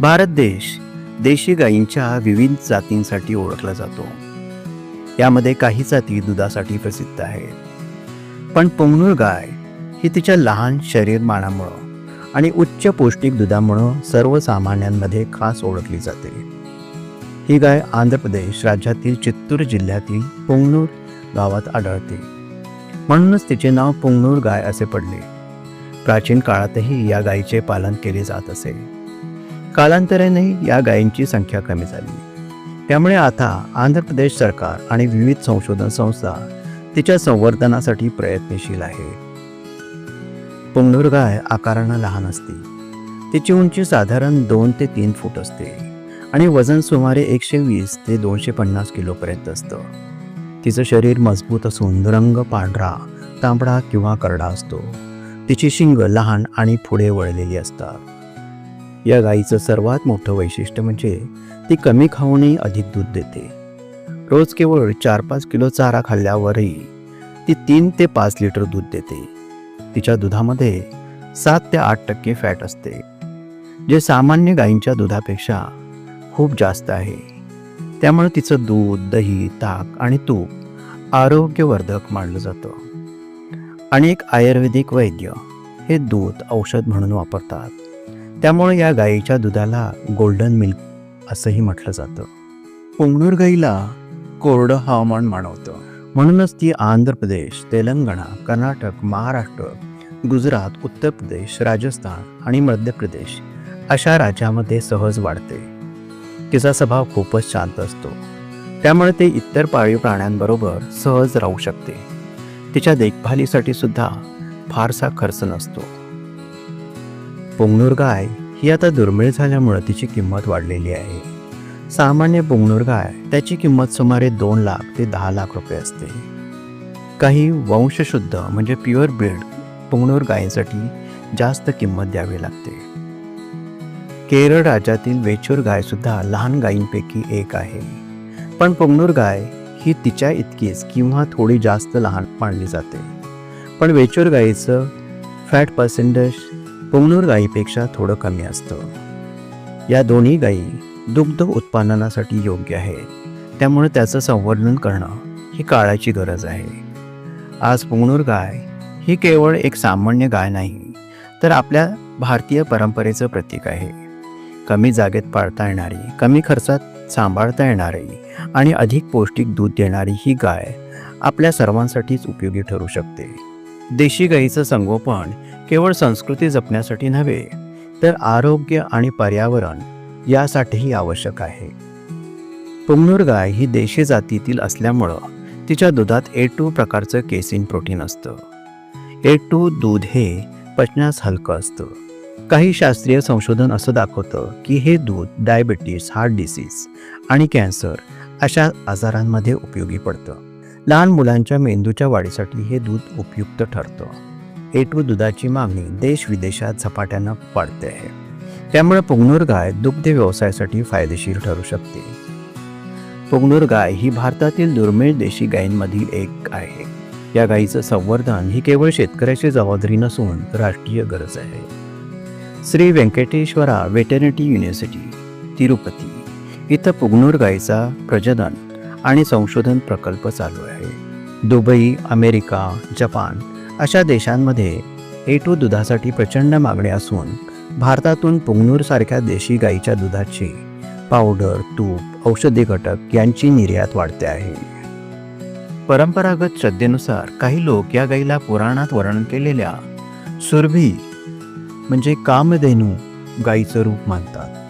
भारत देश देशी गायींच्या विविध जातींसाठी ओळखला जातो. यामध्ये काही जाती दुधासाठी प्रसिद्ध आहेत. पण पोंगनूर गाय ही तिच्या लहान शरीरमानामुळं आणि उच्च पौष्टिक दुधामुळं सर्वसामान्यांमध्ये खास ओळखली जाते. ही गाय आंध्र प्रदेश राज्यातील चित्तूर जिल्ह्यातील पोंगनूर गावात आढळते. म्हणूनच तिचे नाव पोंगनूर गाय असे पडले. प्राचीन काळातही या गायीचे पालन केले जात असे. कालांतराने या गायींची संख्या कमी झाली. त्यामुळे आता आंध्र प्रदेश सरकार आणि विविध संशोधन संस्था तिच्या संवर्धनासाठी प्रयत्नशील आहे. पुंगनूर गाय आकारानं लहान असते. तिची उंची साधारण दोन ते तीन फूट असते आणि वजन सुमारे एकशे वीस ते दोनशे पन्नास किलोपर्यंत असतं. तिचं शरीर मजबूत असून रंग पांढरा तांबडा किंवा करडा असतो. तिची शिंग लहान आणि पुढे वळलेली असतात. या गाईचं सर्वात मोठं वैशिष्ट्य म्हणजे ती कमी खाऊनही अधिक दूध देते. रोज केवळ चार पाच किलो चारा खाल्ल्यावरही ती तीन ते पाच लिटर दूध देते. तिच्या दुधामध्ये सात ते आठ टक्के फॅट असते जे सामान्य गायींच्या दुधापेक्षा खूप जास्त आहे. त्यामुळे तिचं दूध दही ताक आणि तूप आरोग्यवर्धक मानलं जातं. आणि एक आयुर्वेदिक वैद्य हे दूध औषध म्हणून वापरतात. त्यामुळे या गायीच्या दुधाला गोल्डन मिल्क असंही म्हटलं जातं. पुंगनूर गाईला कोरडं हवामान मानवतं. म्हणूनच ती आंध्र प्रदेश तेलंगणा कर्नाटक महाराष्ट्र गुजरात उत्तर प्रदेश राजस्थान आणि मध्य प्रदेश अशा राज्यामध्ये सहज वाढते. तिचा स्वभाव खूपच शांत असतो. त्यामुळे ते इतर पाळीव प्राण्यांबरोबर सहज राहू शकते. तिच्या देखभालीसाठी सुद्धा फारसा खर्च नसतो. पोंगनूर गाय ही आता दुर्मिळ झाल्यामुळं तिची किंमत वाढलेली आहे. सामान्य पोंगनूर गाय त्याची किंमत सुमारे दोन लाख ते दहा लाख रुपये असते. काही वंशशुद्ध म्हणजे प्युअर ब्रीड पोंगनूर गायींसाठी जास्त किंमत द्यावी लागते. केरळ राज्यातील वेचूर गायसुद्धा लहान गायींपैकी एक आहे. पण पोंगनूर गाय ही तिच्या इतकीच किंवा थोडी जास्त लहान मानली जाते. पण वेचूर गायीचं फॅट पर्सेंटेज पुंगनूर गायीपेक्षा थोडं कमी असतं. या दोन्ही गायी दुग्ध उत्पादनासाठी योग्य आहेत. त्यामुळे त्याचं संवर्धन करणं ही काळाची गरज आहे. आज पुंगनूर गाय ही केवळ एक सामान्य गाय नाही तर आपल्या भारतीय परंपरेचं प्रतीक आहे. कमी जागेत पाळता येणारी कमी खर्चात सांभाळता येणारी आणि अधिक पौष्टिक दूध देणारी ही गाय आपल्या सर्वांसाठीच उपयोगी ठरू शकते. देशी गाईचं संगोपन केवळ संस्कृती जपण्यासाठी नव्हे तर आरोग्य आणि पर्यावरण यासाठीही आवश्यक आहे. पुंगनूर गाय ही देशी जातीतील असल्यामुळं तिच्या दुधात ए टू प्रकारचं केसिन प्रोटीन असतं. ए टू दूध हे पचण्यास हलकं असतं. काही शास्त्रीय संशोधन असं दाखवतं की हे दूध डायबिटीस हार्ट डिसीज आणि कॅन्सर अशा आजारांमध्ये उपयोगी पडतं. लहान मुलांच्या मेंदूच्या वाढीसाठी हे दूध उपयुक्त ठरतं. ए टू दुधाची मागणी देश विदेशात झपाट्यानं वाढते आहे. त्यामुळे पुंगनूर गाय दुग्ध व्यवसायासाठी फायदेशीर ठरू शकते. पुंगनूर गाय ही भारतातील दुर्मिळ देशी गायींमधील एक आहे. या गायीचं संवर्धन ही केवळ शेतकऱ्याची जबाबदारी नसून राष्ट्रीय गरज आहे. Shri Venkateswara veterinary university Tirupati. इथं पुगनूर गायीचा प्रजनन आणि संशोधन प्रकल्प चालू आहे. दुबई अमेरिका जपान अशा देशांमध्ये ए टू दुधासाठी प्रचंड मागणी असून भारतातून पुंगनूरसारख्या देशी गाईच्या दुधाची पावडर तूप औषधी घटक यांची निर्यात वाढते आहे. परंपरागत श्रद्धेनुसार काही लोक या गाईला पुराणात वर्णन केलेल्या सुरभी म्हणजे कामधेनू गाईचं रूप मानतात.